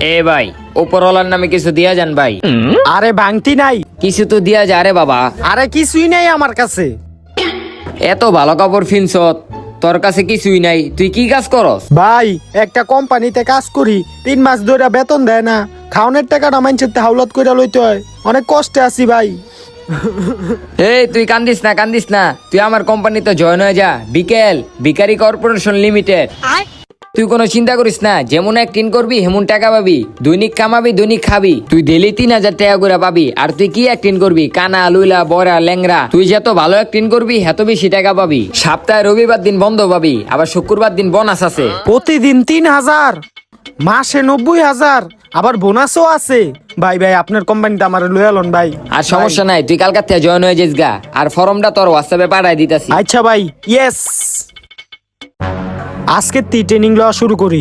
এ ভাই উপরওয়ালার নামে কিছু দিয়া যান ভাই। আরে ভাঙতি নাই। কিছু তো দিয়া যা রে বাবা। আরে কিছুই নাই আমার কাছে। এত ভালো কাপড় ফিনছত তোর কাছে কিছুই নাই। তুই কি কাজ করস? ভাই একটা কোম্পানিতে কাজ করি তিন মাস ধরে বেতন দেয় না। খাওনের টাকাটা মানছে হাওলাত করে লইতে হয়। অনেক কষ্টে আছি ভাই। এই তুই কান্দিস না কান্দিস না। তুই আমার কোম্পানিতে জয়েন হয়ে যা। বিকেল বিকারি কর্পোরেশন লিমিটেড। তুই কোনো চিন্তা করিস না যেমন অ্যাক্টিং করবি হেমন টাকা পাবি। দৈনিক কামাবি দৈনিক খাবি। তুই ডেলি তিন হাজার টাকা করে পাবি। আর তুই কি অ্যাক্টিং করবি? কানা লুইলা বড়া ল্যাংরা তুই যত ভালো অ্যাক্টিং করবি এত বেশি টাকা পাবি। সপ্তাহে রবিবার দিন বন্ধ পাবি আবার শুক্রবার দিন বোনাস আছে। প্রতিদিন তিন হাজার মাসে নব্বই হাজার আবার বোনাসও আছে। ভাই ভাই আপনার কোম্পানিতে আমার লয়ে আলন ভাই। আর সমস্যা নাই তুই কালকার থেকে জয়েন হয়ে যাস গা। আর ফর্মটা তোর হোয়াটসঅ্যাপে পাঠাই দিতাছি। আচ্ছা ভাই ইয়েস আজকে ট্রেনিং লওয়া শুরু করি?